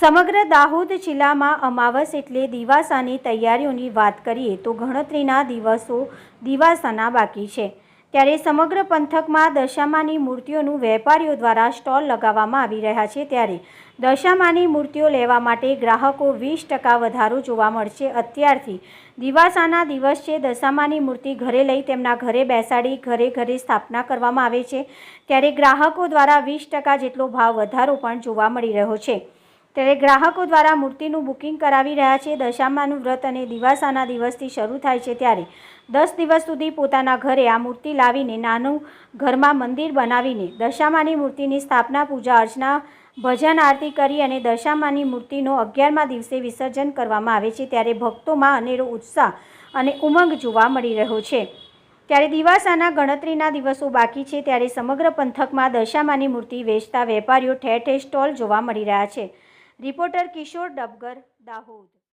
સમગ્ર દાહોદ જિલ્લામાં અમાવસ એટલે દિવાસાની તૈયારીઓની વાત કરીએ તો ગણતરીના દિવસો દિવાસાના બાકી છે. ત્યારે સમગ્ર પંથકમાં દશામાની મૂર્તિઓનું વેપારીઓ દ્વારા સ્ટોલ લગાવવામાં આવી રહ્યા છે ત્યારે દશામાની મૂર્તિઓ લેવા માટે ગ્રાહકો વીસ ટકા વધારો જોવા મળશે. અત્યારથી દિવાસાના દિવસ છે, દશામાની મૂર્તિ ઘરે લઈ તેમના ઘરે બેસાડી ઘરે ઘરે સ્થાપના કરવામાં આવે છે. ત્યારે ગ્રાહકો દ્વારા વીસ ટકા જેટલો ભાવ વધારો પણ જોવા મળી રહ્યો છે. ત્યારે ગ્રાહકો દ્વારા મૂર્તિનું બુકિંગ કરાવી રહ્યા છે. દશામાનું વ્રત અને દિવાસાના દિવસથી શરૂ થાય છે ત્યારે દસ દિવસ સુધી પોતાના ઘરે આ મૂર્તિ લાવીને નાનું ઘરમાં મંદિર બનાવીને દશામાની મૂર્તિની સ્થાપના, પૂજા અર્ચના, ભજન આરતી કરી અને દશામાની મૂર્તિનો અગિયારમા દિવસે વિસર્જન કરવામાં આવે છે. ત્યારે ભક્તોમાં અનેરો ઉત્સાહ અને ઉમંગ જોવા મળી રહ્યો છે. ત્યારે દિવાસાના ગણતરીના દિવસો બાકી છે. ત્યારે સમગ્ર પંથકમાં દશામાની મૂર્તિ વેચતા વેપારીઓ ઠેર ઠેર સ્ટોલ જોવા મળી રહ્યા છે. રિપોર્ટર કિશોર ડબગર દાહોદ.